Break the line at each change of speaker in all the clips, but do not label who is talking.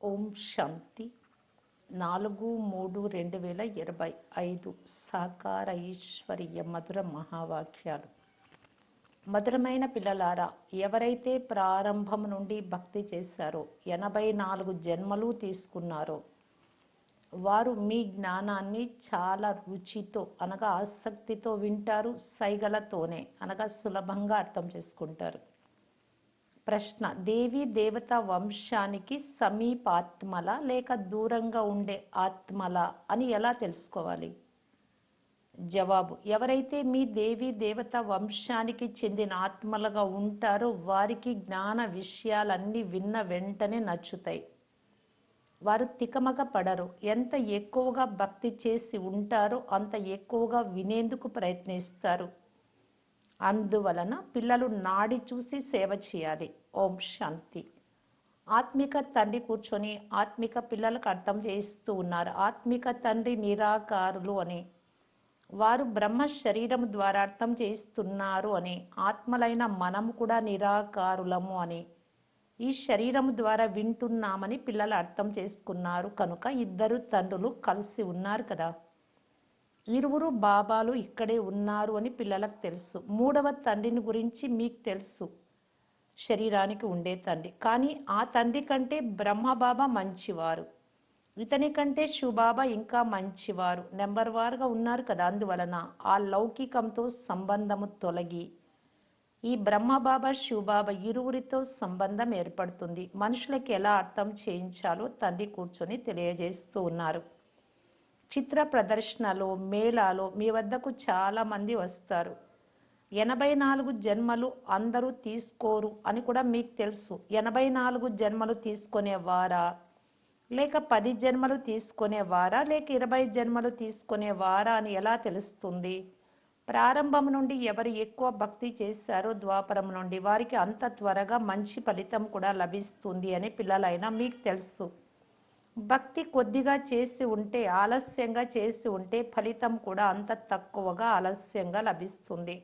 ఓం శాంతి. నాలుగు మూడు రెండు వేల ఇరవై ఐదు సాకార ఈశ్వరీయ మధుర మహావాక్యాలు. మధురమైన పిల్లలారా ఎవరైతే ప్రారంభం నుండి భక్తి చేశారో ఎనభై నాలుగు జన్మలు తీసుకున్నారో వారు మీ జ్ఞానాన్ని చాలా రుచితో అనగా ఆసక్తితో వింటారు సైగలతోనే అనగా సులభంగా అర్థం చేసుకుంటారు. ప్రశ్న. దేవి దేవత వంశానికి సమీపాత్మల లేక దూరంగా ఉండే ఆత్మల అని ఎలా తెలుసుకోవాలి? జవాబు. ఎవరైతే మీ దేవి దేవత వంశానికి చెందిన ఆత్మలుగా ఉంటారో వారికి జ్ఞాన విషయాలన్నీ విన్న వెంటనే నచ్చుతాయి. వారు తికమక పడరు. ఎంత ఎక్కువగా భక్తి చేసి ఉంటారో అంత ఎక్కువగా వినేందుకు ప్రయత్నిస్తారు. అందువలన పిల్లలు నాడి చూసి సేవ చేయాలి. ఓం శాంతి. ఆత్మిక తండ్రి కూర్చొని ఆత్మిక పిల్లలకు అర్థం చేస్తూ ఉన్నారు. ఆత్మిక తండ్రి నిరాకారులు అని. వారు బ్రహ్మ శరీరం ద్వారా అర్థం చేస్తున్నారు అని. ఆత్మలైన మనము కూడా నిరాకారులము అని. ఈ శరీరం ద్వారా వింటున్నామని పిల్లలు అర్థం చేసుకున్నారు. కనుక ఇద్దరు తండ్రులు కలిసి ఉన్నారు కదా. ఇరువురు బాబాలు ఇక్కడే ఉన్నారు అని పిల్లలకు తెలుసు. మూడవ తండ్రిని గురించి మీకు తెలుసు. శరీరానికి ఉండే తండ్రి. కానీ ఆ తండ్రి కంటే బ్రహ్మబాబా మంచివారు. ఇతని కంటే శివబాబా ఇంకా మంచివారు. నెంబర్ వారుగా ఉన్నారు కదా అందువలన ఆ లౌకికంతో సంబంధము తొలగి ఈ బ్రహ్మబాబా శివబాబా ఇరువురితో సంబంధం ఏర్పడుతుంది. మనుషులకు ఎలా అర్థం చేయించాలో తండ్రి కూర్చొని తెలియజేస్తూ ఉన్నారు. చిత్ర ప్రదర్శనలో మేళాలో మీ వద్దకు చాలామంది వస్తారు. ఎనభై నాలుగు జన్మలు అందరూ తీసుకోరు అని కూడా మీకు తెలుసు. ఎనభై నాలుగు జన్మలు తీసుకునేవారా? లేక పది జన్మలు తీసుకునేవారా? లేక ఇరవై జన్మలు తీసుకునేవారా అని ఎలా తెలుస్తుంది? ప్రారంభం నుండి ఎవరు ఎక్కువ భక్తి చేశారో ద్వాపరం నుండి వారికి అంత త్వరగా మంచి ఫలితం కూడా లభిస్తుంది అని పిల్లలైనా మీకు తెలుసు. భక్తి కొద్దిగా చేసి ఉంటే ఆలస్యంగా చేసి ఉంటే ఫలితం కూడా అంత తక్కువగా ఆలస్యంగా లభిస్తుంది.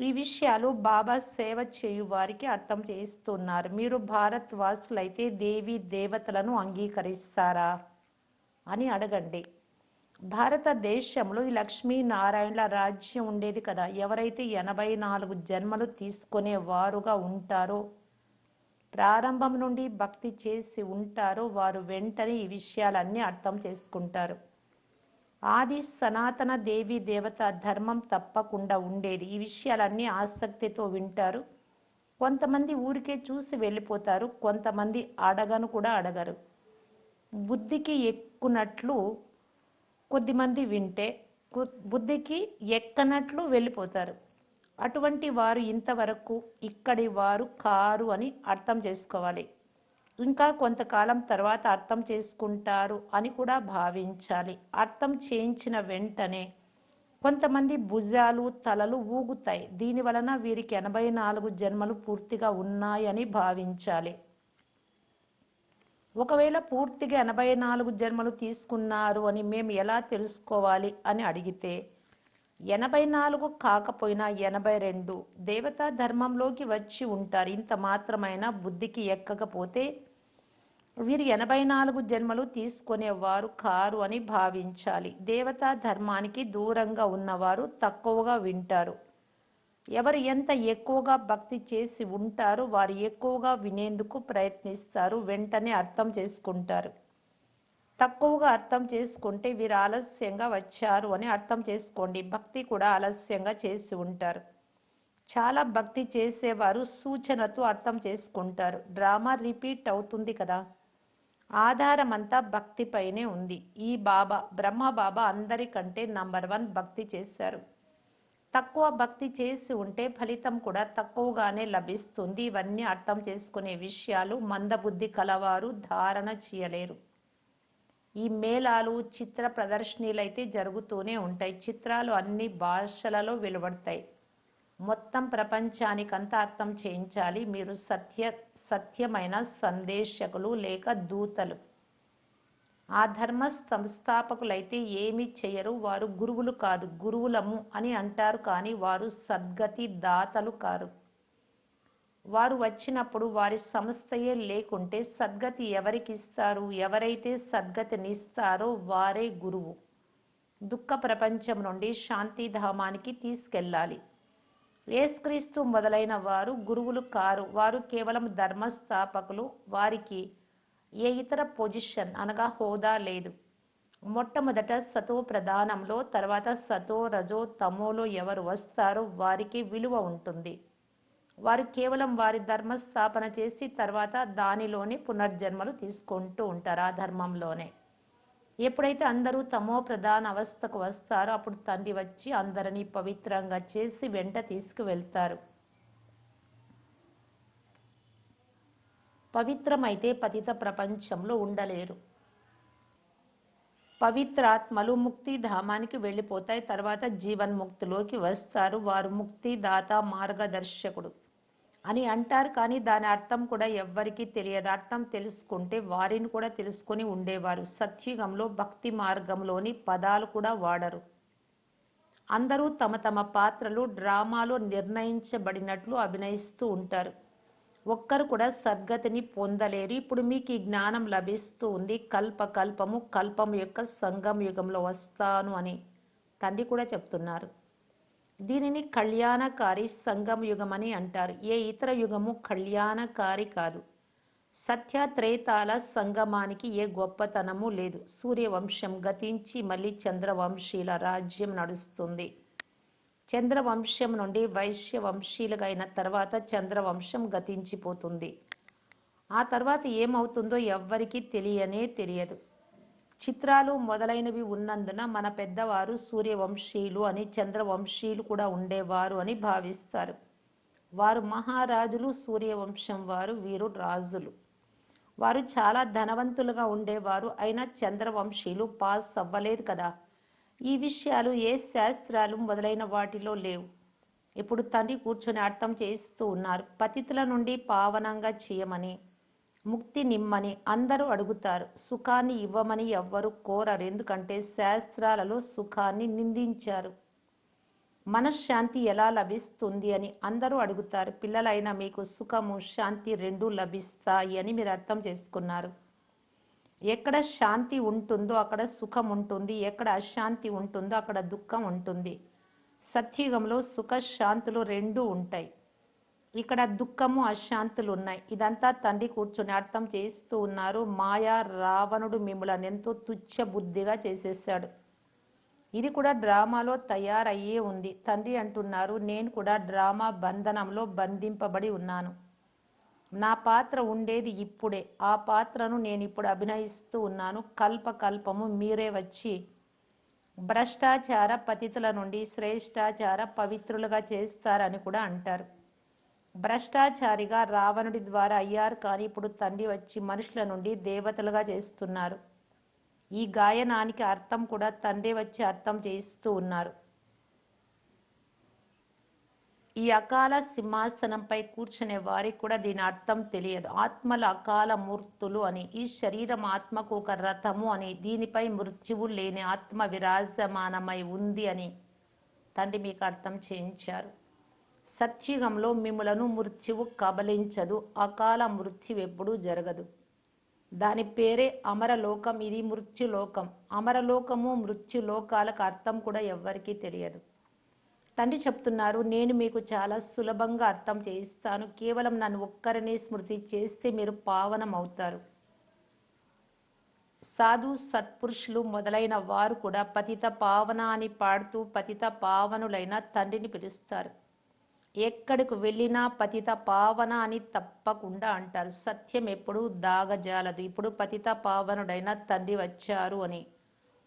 ఈ విషయాలు బాబా సేవ చేయు వారికి అర్థం చేస్తున్నారు మీరు భారత్ వాసులైతే దేవి దేవతలను అంగీకరిస్తారా? అని అడగండి. భారతదేశంలో ఈ లక్ష్మీనారాయణల రాజ్యం ఉండేది కదా. ఎవరైతే ఎనభై నాలుగు జన్మలు తీసుకునే వారుగా ఉంటారో ప్రారంభం నుండి భక్తి చేసి ఉంటారో వారు వెంటనే ఈ విషయాలన్నీ అర్థం చేసుకుంటారు. ఆది సనాతన దేవి దేవత ధర్మం తప్పకుండా ఉండేది. ఈ విషయాలన్నీ ఆసక్తితో వింటారు. కొంతమంది ఊరికే చూసి వెళ్ళిపోతారు. కొంతమంది అడగను కూడా అడగరు. బుద్ధికి ఎక్కునట్లు కొద్దిమంది వింటే బుద్ధికి ఎక్కనట్లు వెళ్ళిపోతారు. అటువంటి వారు ఇంతవరకు ఇక్కడి వారు కారు అని అర్థం చేసుకోవాలి. ఇంకా కొంతకాలం తర్వాత అర్థం చేసుకుంటారు అని కూడా భావించాలి. అర్థం చేయించిన వెంటనే కొంతమంది భుజాలు తలలు ఊగుతాయి. దీని వలన వీరికి ఎనభై నాలుగు జన్మలు పూర్తిగా ఉన్నాయని భావించాలి. ఒకవేళ పూర్తిగా ఎనభై నాలుగు జన్మలు తీసుకున్నారు అని మేము ఎలా తెలుసుకోవాలి అని అడిగితే ఎనభై నాలుగు కాకపోయినా ఎనభై రెండు దేవతా ధర్మంలోకి వచ్చి ఉంటారు. ఇంత మాత్రమైనా బుద్ధికి ఎక్కకపోతే వీరు ఎనభై నాలుగు జన్మలు తీసుకునేవారు కారు అని భావించాలి. దేవతా ధర్మానికి దూరంగా ఉన్నవారు తక్కువగా వింటారు. ఎవరు ఎంత ఎక్కువగా భక్తి చేసి ఉంటారో వారు ఎక్కువగా వినేందుకు ప్రయత్నిస్తారు. వెంటనే అర్థం చేసుకుంటారు. తక్కువగా అర్థం చేసుకుంటే వీరు ఆలస్యంగా వచ్చారు అని అర్థం చేసుకోండి. భక్తి కూడా ఆలస్యంగా చేసి ఉంటారు. చాలా భక్తి చేసేవారు సూచనతో అర్థం చేసుకుంటారు. డ్రామా రిపీట్ అవుతుంది కదా. ఆధారమంతా భక్తిపైనే ఉంది. ఈ బాబా బ్రహ్మ బాబా అందరికంటే నంబర్ వన్ భక్తి చేశారు. తక్కువ భక్తి చేసి ఉంటే ఫలితం కూడా తక్కువగానే లభిస్తుంది. ఇవన్నీ అర్థం చేసుకునే విషయాలు మందబుద్ధి కలవారు ధారణ చేయలేరు. ఈ మేళాలు చిత్ర ప్రదర్శనలు అయితే జరుగుతూనే ఉంటాయి. చిత్రాలు అన్ని భాషలలో వెలువడతాయి. మొత్తం ప్రపంచానికంతా అర్థం చేయించాలి. మీరు సత్య సత్యమైన సందేశకులు లేక దూతలు. ఆ ధర్మ సంస్థాపకులైతే ఏమి చేయరు వారు గురువులు కాదు గురువులము అని అంటారు కానీ వారు సద్గతి దాతలు కారు. వారు వచ్చినప్పుడు వారి సంస్థయే లేకుంటే సద్గతి ఎవరికి ఇస్తారు ఎవరైతే సద్గతినిస్తారో వారే గురువు. దుఃఖ ప్రపంచం నుండి శాంతిధామానికి తీసుకెళ్ళాలి. ఏసుక్రీస్తు మొదలైన వారు గురువులు కారు. వారు కేవలం ధర్మస్థాపకులు. వారికి ఏ ఇతర పొజిషన్ అనగా హోదా లేదు. మొట్టమొదట సతో ప్రధానంలో తర్వాత సతో రజో తమోలో ఎవరు వస్తారో వారికి విలువ ఉంటుంది. వారు కేవలం వారి ధర్మస్థాపన చేసి తర్వాత దానిలోనే పునర్జన్మలు తీసుకుంటూ ఉంటారు ఆ ధర్మంలోనే. ఎప్పుడైతే అందరూ తమో ప్రధాన అవస్థకు వస్తారో అప్పుడు తండ్రి వచ్చి అందరినీ పవిత్రంగా చేసి వెంట తీసుకువెళ్తారు. పవిత్రమైతే పతిత ప్రపంచంలో ఉండలేరు. పవిత్రాత్మలు ముక్తి ధామానికి వెళ్ళిపోతాయి. తర్వాత జీవన్ముక్తిలోకి వస్తారు. వారు ముక్తిదాత మార్గదర్శకుడు. అని అంటారు కానీ దాని అర్థం కూడా ఎవ్వరికీ తెలియదు. అర్థం తెలుసుకుంటే వారిని కూడా తెలుసుకొని ఉండేవారు. సత్యుగంలో భక్తి మార్గంలోని పదాలు కూడా వాడరు. అందరూ తమ తమ పాత్రలు డ్రామాలో నిర్ణయించబడినట్లు అభినయిస్తూ ఉంటారు. ఒక్కరు కూడా సద్గతిని పొందలేరు. ఇప్పుడు మీకు ఈ జ్ఞానం లభిస్తూ ఉంది. కల్ప కల్పము కల్పం యొక్క సంగం యుగంలో వస్తాను అని తండ్రి కూడా చెప్తున్నారు. దీనిని కళ్యాణకారి సంగమ యుగం అని అంటారు. ఏ ఇతర యుగము కళ్యాణకారి కాదు. సత్య త్రేతాల సంగమానికి ఏ గొప్పతనము లేదు. సూర్యవంశం గతించి మళ్ళీ చంద్రవంశీల రాజ్యం నడుస్తుంది. చంద్రవంశం నుండి వైశ్య వంశీలుగా అయిన తర్వాత చంద్రవంశం గతించిపోతుంది. ఆ తర్వాత ఏమవుతుందో ఎవ్వరికీ తెలియనే తెలియదు. చిత్రాలు మొదలైనవి ఉన్నందున మన పెద్దవారు సూర్యవంశీయులు అని చంద్రవంశీయులు కూడా ఉండేవారు అని భావిస్తారు. వారు మహారాజులు సూర్యవంశం వారు వీరు రాజులు. వారు చాలా ధనవంతులుగా ఉండేవారు అయినా చంద్రవంశీయులు పాస్ అవ్వలేదు కదా. ఈ విషయాలు ఏ శాస్త్రాలు మొదలైన వాటిలో లేవు. ఇప్పుడు తండ్రి కూర్చొని అర్థం చేస్తూ ఉన్నారు. పతితుల నుండి పావనంగా చేయమని. ముక్తి నిమ్మని అందరూ అడుగుతారు. సుఖాన్ని ఇవ్వమని ఎవ్వరు కోరరు. ఎందుకంటే శాస్త్రాలలో సుఖాన్ని నిందించారు. మనశ్శాంతి ఎలా లభిస్తుంది అని అందరూ అడుగుతారు. పిల్లలైన మీకు సుఖము శాంతి రెండూ లభిస్తాయి అని మీరు అర్థం చేసుకున్నారు. ఎక్కడ శాంతి ఉంటుందో అక్కడ సుఖం ఉంటుంది. ఎక్కడ అశాంతి ఉంటుందో అక్కడ దుఃఖం ఉంటుంది. సత్యుగంలో సుఖ శాంతులు రెండూ ఉంటాయి. ఇక్కడ దుఃఖము అశాంతులు ఉన్నాయి ఇదంతా తండ్రి కూర్చొని అర్థం చేస్తూ ఉన్నారు. మాయా రావణుడు మిమ్మల్ని ఎంతో తుచ్చ బుద్ధిగా చేసేసాడు ఇది కూడా డ్రామాలో తయారయ్యే ఉంది. తండ్రి అంటున్నారు నేను కూడా డ్రామా బంధనంలో బంధింపబడి ఉన్నాను. నా పాత్ర ఉండేది ఇప్పుడే. ఆ పాత్రను నేను ఇప్పుడు అభినయిస్తూ ఉన్నాను. కల్ప కల్పము మీరే వచ్చి భ్రష్టాచార పతితుల నుండి శ్రేష్టాచార పవిత్రులుగా చేస్తారని కూడా అంటారు. భ్రష్టాచారిగా రావణుడి ద్వారా అయ్యారు కానీ ఇప్పుడు తండ్రి వచ్చి మనుషుల నుండి దేవతలుగా చేస్తున్నారు. ఈ గాయనానికి అర్థం కూడా తండ్రి వచ్చి అర్థం చేయిస్తూ ఉన్నారు. ఈ అకాల సింహాసనంపై కూర్చునే వారికి కూడా దీని అర్థం తెలియదు. ఆత్మల అకాల మూర్తులు అని ఈ శరీరం ఆత్మకు ఒక రథము అని దీనిపై మృత్యువు లేని ఆత్మ విరాజమానమై ఉంది అని తండ్రి మీకు అర్థం చేయించారు. సత్యుగంలో మిములను మృత్యువు కబలించదు అకాల మృత్యు ఎప్పుడూ జరగదు. దాని పేరే అమరలోకం ఇది మృత్యులోకం. అమరలోకము మృత్యులోకాలకు అర్థం కూడా ఎవ్వరికీ తెలియదు. తండ్రి చెప్తున్నారు నేను మీకు చాలా సులభంగా అర్థం చేయిస్తాను. కేవలం నన్ను ఒక్కరినే స్మృతి చేస్తే మీరు పావనం అవుతారు సాధు సత్పురుషులు మొదలైన వారు కూడా పతిత పావన అని పాడుతూ పతిత పావనులైన తండ్రిని పిలుస్తారు. ఎక్కడికి వెళ్ళినా పతిత పావన అని తప్పకుండా అంటారు. సత్యం ఎప్పుడు దాగజాలదు. ఇప్పుడు పతిత పావనుడైన తండ్రి వచ్చారు అని.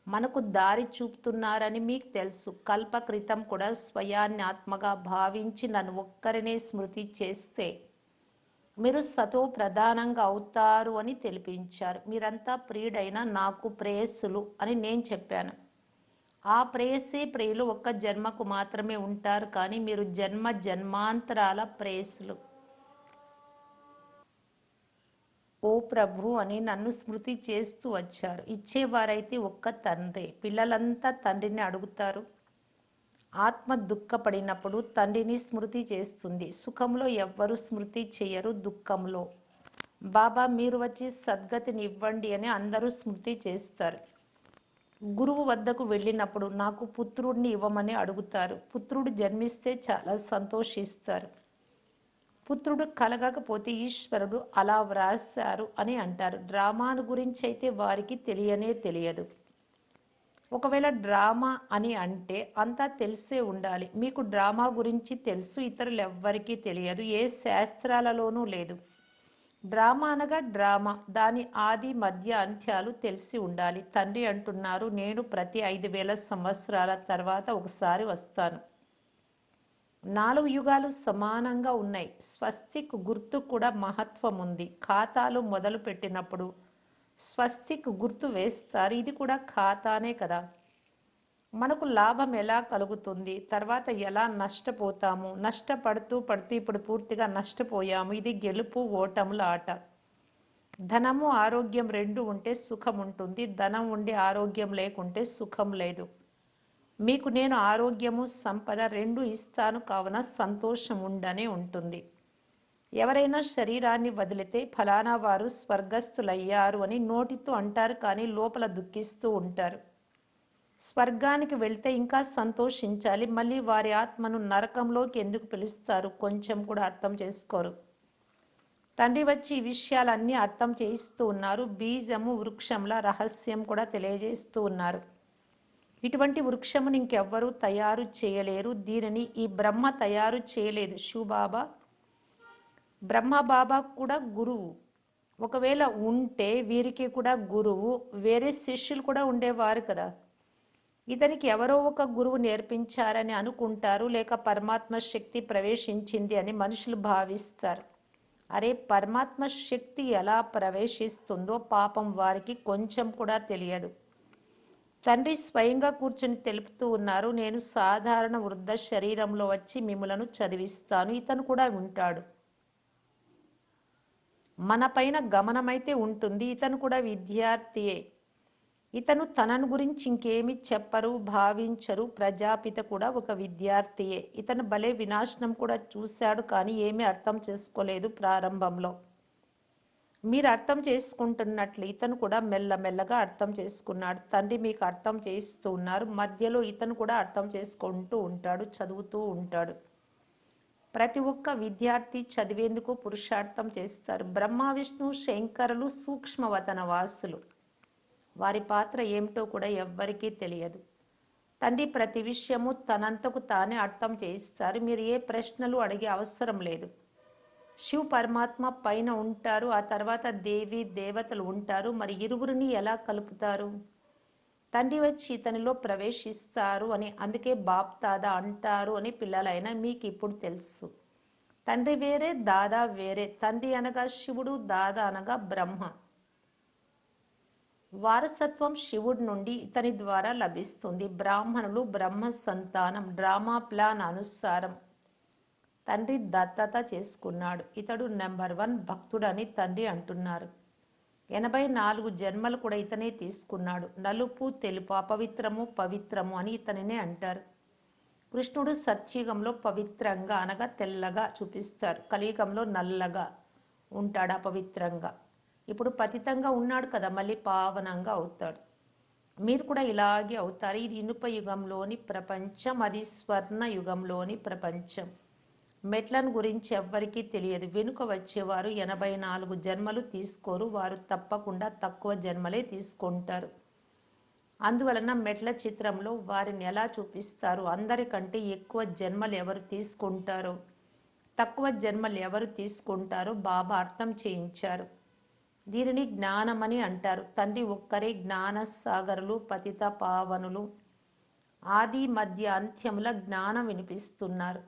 మనకు దారి చూపుతున్నారని మీకు తెలుసు. కల్పకృతం కూడా స్వయాన్ని ఆత్మగా భావించి నన్ను ఒక్కరినే స్మృతి చేస్తే మీరు సతో ప్రధానంగా అవుతారు అని తెలిపించారు. మీరంతా ప్రియుడైన నాకు ప్రేయస్సులు అని నేను చెప్పాను. ఆ ప్రేయసే ప్రేయులు ఒక్క జన్మకు మాత్రమే ఉంటారు కానీ మీరు జన్మ జన్మాంతరాల ప్రేయసులు. ఓ ప్రభు అని నన్ను స్మృతి చేస్తూ వచ్చారు. ఇచ్చేవారైతే ఒక్క తండ్రి. పిల్లలంతా తండ్రిని అడుగుతారు. ఆత్మ దుఃఖపడినప్పుడు తండ్రిని స్మృతి చేస్తుంది. సుఖంలో ఎవ్వరు స్మృతి చేయరు దుఃఖంలో. బాబా మీరు వచ్చి సద్గతిని ఇవ్వండి అని అందరూ స్మృతి చేస్తారు. గురువు వద్దకు వెళ్ళినప్పుడు నాకు పుత్రుడిని ఇవ్వమని అడుగుతారు. పుత్రుడు జన్మిస్తే చాలా సంతోషిస్తారు. పుత్రుడు కలగకపోతే ఈశ్వరుడు అలా వ్రాశారు అని అంటారు. డ్రామాను గురించి అయితే వారికి తెలియనే తెలియదు. ఒకవేళ డ్రామా అని అంటే అంతా తెలిసే ఉండాలి. మీకు డ్రామా గురించి తెలుసు ఇతరులు ఎవ్వరికీ తెలియదు. ఏ శాస్త్రాలలోనూ లేదు. డ్రామా అనగా డ్రామా. దాని ఆది మధ్య అంత్యాలు తెలిసి ఉండాలి. తండ్రి అంటున్నారు నేను ప్రతి ఐదు వేల సంవత్సరాల తర్వాత ఒకసారి వస్తాను. నాలుగు యుగాలు సమానంగా ఉన్నాయి. స్వస్తిక్ గుర్తు కూడా మహత్వం ఉంది. ఖాతాలు మొదలు పెట్టినప్పుడు స్వస్తిక్ గుర్తు వేస్తారు. ఇది కూడా ఖాతానే కదా. మనకు లాభం ఎలా కలుగుతుంది? తర్వాత ఎలా నష్టపోతాము? నష్టపడుతూ పడుతూ ఇప్పుడు పూర్తిగా నష్టపోయాము. ఇది గెలుపు ఓటముల ఆట. ధనము ఆరోగ్యం రెండు ఉంటే సుఖం ఉంటుంది. ధనం ఉండి ఆరోగ్యం లేకుంటే సుఖం లేదు. మీకు నేను ఆరోగ్యము సంపద రెండు ఇస్తాను కావున సంతోషం ఉండనే ఉంటుంది. ఎవరైనా శరీరాన్ని వదిలితే ఫలానా వారు స్వర్గస్థులయ్యారు అని నోటితో అంటారు కానీ లోపల దుఃఖిస్తూ ఉంటారు. స్వర్గానికి వెళ్తే ఇంకా సంతోషించాలి. మళ్ళీ వారి ఆత్మను నరకంలోకి ఎందుకు పిలుస్తారు? కొంచెం కూడా అర్థం చేసుకోరు. తండ్రి వచ్చి ఈ విషయాలన్నీ అర్థం చేయిస్తూ ఉన్నారు. బీజము వృక్షంలా రహస్యం కూడా తెలియజేస్తూ ఉన్నారు. ఇటువంటి వృక్షమును ఇంకెవ్వరూ తయారు చేయలేరు. దీనిని ఈ బ్రహ్మ తయారు చేయలేదు. శివబాబా బ్రహ్మ బాబా కూడా గురువు. ఒకవేళ ఉంటే వీరికి కూడా గురువు. వేరే శిష్యులు కూడా ఉండేవారు కదా. ఇతనికి ఎవరో ఒక గురువు నేర్పించారని అనుకుంటారు లేక పరమాత్మ శక్తి ప్రవేశించింది అని మనుషులు భావిస్తారు. అరే పరమాత్మ శక్తి ఎలా ప్రవేశిస్తుందో పాపం వారికి కొంచెం కూడా తెలియదు. తండ్రి స్వయంగా కూర్చుని తెలుపుతూ ఉన్నారు నేను సాధారణ వృద్ధ శరీరంలో వచ్చి మిమ్మలను చదివిస్తాను ఇతను కూడా వింటాడు మన పైన గమనమైతే ఉంటుంది ఇతను కూడా విద్యార్థియే. ఇతను తనను గురించి ఇంకేమి చెప్పరు భావించరు. ప్రజాపిత కూడా ఒక విద్యార్థియే. ఇతను భలే వినాశనం కూడా చూశాడు కానీ ఏమీ అర్థం చేసుకోలేదు ప్రారంభంలో. మీరు అర్థం చేసుకుంటున్నట్లు ఇతను కూడా మెల్లమెల్లగా అర్థం చేసుకున్నాడు. తండ్రి మీకు అర్థం చేస్తూ ఉన్నారు. మధ్యలో ఇతను కూడా అర్థం చేసుకుంటూ ఉంటాడు చదువుతూ ఉంటాడు. ప్రతి ఒక్క విద్యార్థి చదివేందుకు పురుషార్థం చేస్తారు. బ్రహ్మ విష్ణు శంకరులు సూక్ష్మవతన వాసులు. వారి పాత్ర ఏమిటో కూడా ఎవ్వరికీ తెలియదు. తండ్రి ప్రతి విషయము తనంతకు తానే అర్థం చేయిస్తారు. మీరు ఏ ప్రశ్నలు అడిగే అవసరం లేదు. శివ్ పరమాత్మ పైన ఉంటారు. ఆ తర్వాత దేవి దేవతలు ఉంటారు. మరి ఇరువురిని ఎలా కలుపుతారు? తండ్రి వచ్చి ఇతనిలో ప్రవేశిస్తారు అని అందుకే బాప్ దాదా అంటారు అని పిల్లలైనా మీకు ఇప్పుడు తెలుసు. తండ్రి వేరే దాదా వేరే. తండ్రి అనగా శివుడు దాదా అనగా బ్రహ్మ. వారసత్వం శివుడి నుండి ఇతని ద్వారా లభిస్తుంది. బ్రాహ్మణులు బ్రహ్మ సంతానం డ్రామా ప్లాన్ అనుసారం తండ్రి దత్తత చేసుకున్నాడు. ఇతడు నెంబర్ వన్ భక్తుడని తండ్రి అంటున్నారు. ఎనభై నాలుగు జన్మలు కూడా ఇతనే తీసుకున్నాడు. నలుపు తెలుపు అపవిత్రము పవిత్రము అని ఇతనినే అంటారు. కృష్ణుడు సత్యుగంలో పవిత్రంగా అనగా తెల్లగా చూపిస్తారు. కలియుగంలో నల్లగా ఉంటాడు అపవిత్రంగా. ఇప్పుడు పతితంగా ఉన్నాడు కదా మళ్ళీ పావనంగా అవుతాడు. మీరు కూడా ఇలాగే అవుతారు. ఇది ఇనుప యుగంలోని ప్రపంచం అది స్వర్ణ యుగంలోని ప్రపంచం. మెట్లను గురించి ఎవ్వరికీ తెలియదు. వెనుక వచ్చేవారు ఎనభై నాలుగు జన్మలు తీసుకోరు. వారు తప్పకుండా తక్కువ జన్మలే తీసుకుంటారు. అందువలన మెట్ల చిత్రంలో వారిని ఎలా చూపిస్తారు? అందరికంటే ఎక్కువ జన్మలు ఎవరు తీసుకుంటారో? తక్కువ జన్మలు ఎవరు తీసుకుంటారో? బాబా అర్థం చేయించారు. దీనిని జ్ఞానమని అంటారు. తండ్రి ఒక్కరే జ్ఞాన సాగరులు పతిత పావనులు. ఆది మధ్య అంత్యముల జ్ఞానం వినిపిస్తున్నారు.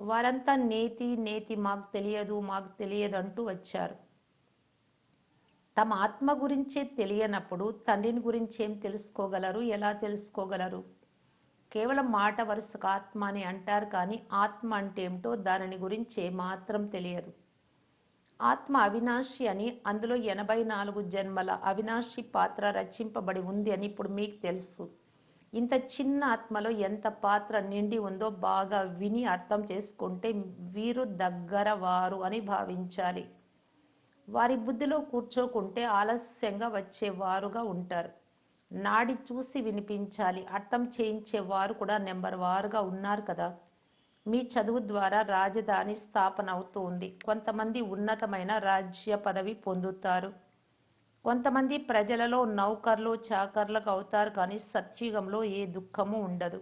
వారంతా నేతి నేతి మాకు తెలియదు మాకు తెలియదు అంటూ వచ్చారు. తమ ఆత్మ గురించే తెలియనప్పుడు తండ్రిని గురించి ఏం తెలుసుకోగలరు? ఎలా తెలుసుకోగలరు? కేవలం మాట వరుసకు ఆత్మ అని అంటారు కానీ ఆత్మ అంటే ఏమిటో దానిని గురించి ఏమాత్రం తెలియదు. ఆత్మ అవినాశి అని అందులో ఎనభై నాలుగు జన్మల అవినాశి పాత్ర రచింపబడి ఉంది అని ఇప్పుడు మీకు తెలుసు. ఇంత చిన్న ఆత్మలో ఎంత పాత్ర నిండి ఉందో బాగా విని అర్థం చేసుకుంటే వీరు దగ్గర వారు అని భావించాలి. వారి బుద్ధిలో కూర్చోకుంటే ఆలస్యంగా వచ్చేవారుగా ఉంటారు. నాడి చూసి వినిపించాలి. అర్థం చేయించేవారు కూడా నెంబర్ వారుగా ఉన్నారు కదా. మీ చదువు ద్వారా రాజధాని స్థాపన కొంతమంది ఉన్నతమైన రాజ్య పదవి పొందుతారు. కొంతమంది ప్రజలలో నౌకర్లు చాకర్లకు అవుతారు కానీ సత్యుగంలో ఏ దుఃఖము ఉండదు.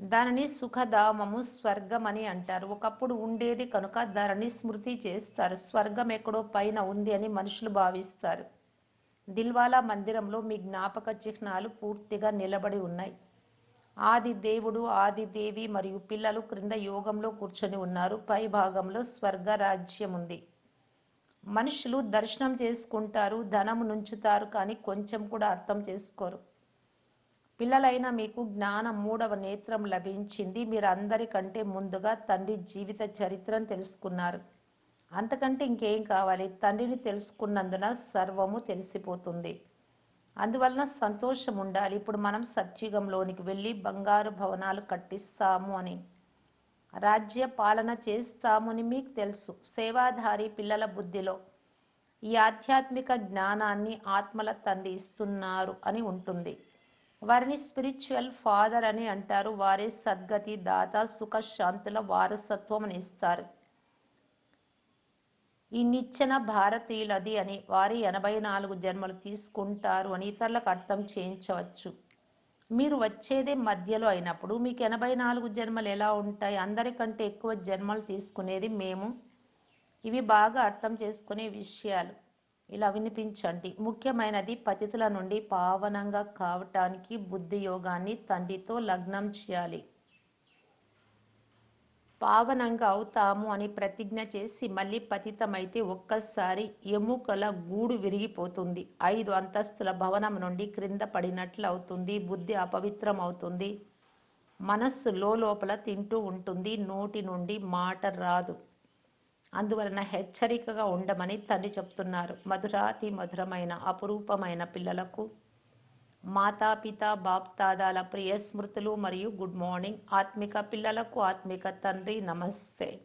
దానిని సుఖధామము స్వర్గం అని అంటారు. ఒకప్పుడు ఉండేది కనుక దానిని స్మృతి చేస్తారు. స్వర్గం ఎక్కడో పైన ఉంది అని మనుషులు భావిస్తారు. దిల్వాలా మందిరంలో మీ జ్ఞాపక చిహ్నాలు పూర్తిగా నిలబడి ఉన్నాయి. ఆది దేవుడు ఆది దేవి మరియు పిల్లలు క్రింద యోగంలో కూర్చొని ఉన్నారు. పై భాగంలో స్వర్గ రాజ్యం ఉంది. మనుషులు దర్శనం చేసుకుంటారు ధనం నుంచుతారు కానీ కొంచెం కూడా అర్థం చేసుకోరు. పిల్లలైన మీకు జ్ఞానం మూడవ నేత్రం లభించింది. మీరందరికంటే ముందుగా తండ్రి జీవిత చరిత్రను తెలుసుకున్నారు. అంతకంటే ఇంకేం కావాలి? తండ్రిని తెలుసుకున్నందున సర్వము తెలిసిపోతుంది. అందువలన సంతోషం ఉండాలి ఇప్పుడు మనం సత్యుగంలోనికి వెళ్ళి బంగారు భవనాలు కట్టిస్తాము అని. రాజ్య పాలన చేస్తాము అని మీకు తెలుసు. సేవాధారి పిల్లల బుద్ధిలో ఈ ఆధ్యాత్మిక జ్ఞానాన్ని ఆత్మల తండ్రి ఇస్తున్నారు అని ఉంటుంది. వారిని స్పిరిచువల్ ఫాదర్ అని అంటారు. వారే సద్గతి దాత సుఖశాంతుల వారసత్వం అని ఇస్తారు. ఈ నిచ్చెన భారతీయులది అని వారి ఎనభై నాలుగు జన్మలు తీసుకుంటారు అని ఇతరులకు అర్థం చేయించవచ్చు. మీరు వచ్చేదే మధ్యలో అయినప్పుడు మీకు ఎనభై నాలుగు జన్మలు ఎలా ఉంటాయి? అందరికంటే ఎక్కువ జన్మలు తీసుకునేది మేము. ఇవి బాగా అర్థం చేసుకునే విషయాలు. ఇలా వినిపించండి. ముఖ్యమైనది పతితుల నుండి పావనంగా కావటానికి బుద్ధి యోగాన్ని తండ్రితో లగ్నం చేయాలి. పావనంగా అవుతాము అని ప్రతిజ్ఞ చేసి మళ్ళీ పతితమైతే ఒక్కసారి ఎముకల గూడు విరిగిపోతుంది. ఐదు అంతస్తుల భవనం నుండి క్రింద పడినట్లు అవుతుంది. బుద్ధి అపవిత్రం అవుతుంది మనస్సు లోపల తింటూ ఉంటుంది. నోటి నుండి మాట రాదు. అందువలన హెచ్చరికగా ఉండమని తండ్రి చెప్తున్నారు. మధురాతి మధురమైన అపురూపమైన పిల్లలకు మాతాపిత బాప్తాదాల ప్రియ స్మృతులు మరియు గుడ్ మార్నింగ్. ఆత్మిక పిల్లలకు ఆత్మిక తండ్రి నమస్తే.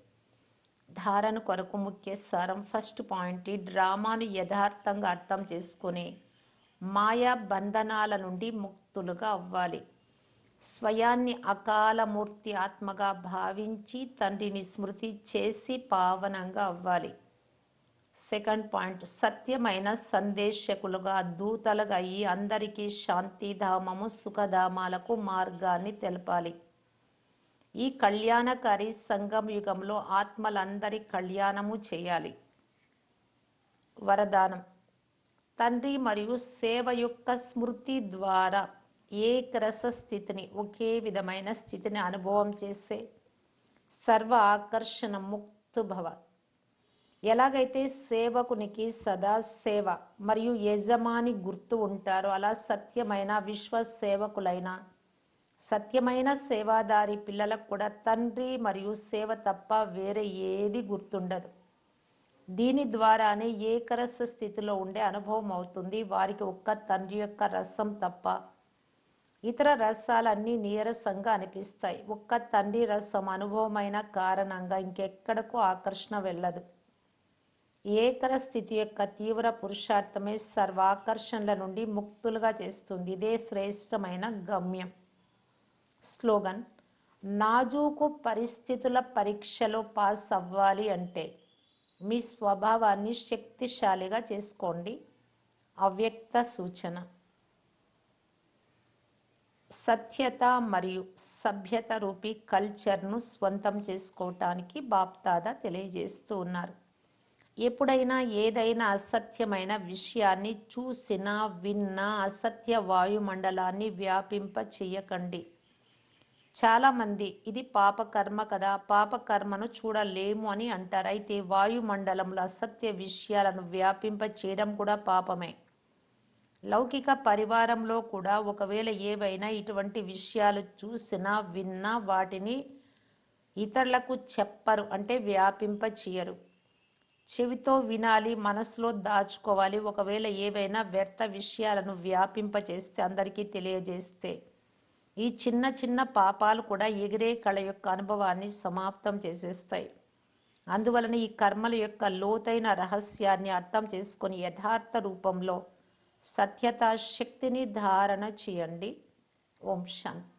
ధారణ కొరకు ముఖ్య సారం ఫస్ట్ పాయింట్. ఈ డ్రామాను యథార్థంగా అర్థం చేసుకుని మాయా బంధనాల నుండి ముక్తులుగా అవ్వాలి. స్వయాన్ని అకాలమూర్తి ఆత్మగా భావించి తండ్రిని స్మృతి చేసి పావనంగా అవ్వాలి. Second point. సత్యమైన సందేశకులుగా దూతలుగా అయ్యి అందరికీ శాంతిధామము సుఖధామాలకు మార్గాన్ని తెలపాలి. ఈ కళ్యాణకారి సంగం యుగంలో ఆత్మలందరి కళ్యాణము చేయాలి. వరదానం. తండ్రి మరియు సేవ యొక్క స్మృతి ద్వారా ఏకరస స్థితిని ఒకే విధమైన స్థితిని అనుభవం చేసే సర్వ ఆకర్షణ ముక్తుభవ ఎలాగైతే సేవకునికి సదా సేవ మరియు యజమాని గుర్తు ఉంటారో అలా సత్యమైన విశ్వ సేవకులైన సత్యమైన సేవాదారి పిల్లలకు కూడా తండ్రి మరియు సేవ తప్ప వేరే ఏది గుర్తుండదు. దీని ద్వారానే ఏకరస స్థితిలో ఉండే అనుభవం అవుతుంది. వారికి ఒక్క తండ్రి యొక్క రసం తప్ప ఇతర రసాలన్నీ నీరసంగా అనిపిస్తాయి. ఒక్క తండ్రి రసం అనుభవమైన కారణంగా ఇంకెక్కడకు ఆకర్షణ వెళ్ళదు. ఏకర స్థితి యొక్క తీవ్ర పురుషార్థమే సర్వాకర్షణల నుండి ముక్తులుగా చేస్తుంది. ఇదే శ్రేష్టమైన గమ్యం. స్లోగన్ నాజూకు పరిస్థితుల పరీక్షలో పాస్ అవ్వాలి అంటే మీ స్వభావాన్ని శక్తిశాలిగా చేసుకోండి. అవ్యక్త సూచన. సత్యత మరియు సభ్యత రూపీ కల్చర్ను స్వంతం చేసుకోవటానికి బాప్తాద తెలియజేస్తూ ఉన్నారు. ఎప్పుడైనా ఏదైనా అసత్యమైన విషయాన్ని చూసినా విన్నా అసత్య వాయుమండలాన్ని వ్యాపింప చెయ్యకండి చాలామంది ఇది పాపకర్మ కదా పాపకర్మను చూడలేము అని అంటారు. అయితే వాయుమండలంలో అసత్య విషయాలను వ్యాపింప చేయడం కూడా పాపమే. లౌకిక పరివారంలో కూడా ఒకవేళ ఏవైనా ఇటువంటి విషయాలు చూసినా విన్నా వాటిని ఇతరులకు చెప్పరు అంటే వ్యాపింప చేయరు. చెవితో వినాలి మనసులో దాచుకోవాలి. ఒకవేళ ఏవైనా వ్యర్థ విషయాలను వ్యాపింపచేస్తే అందరికీ తెలియజేస్తే. ఈ చిన్న చిన్న పాపాలు కూడా ఎగిరే కళ యొక్క అనుభవాన్ని సమాప్తం చేసేస్తాయి. అందువలన ఈ కర్మల యొక్క లోతైన రహస్యాన్ని అర్థం చేసుకొని యథార్థ రూపంలో సత్యత శక్తిని ధారణ చేయండి. ఓం శాంతి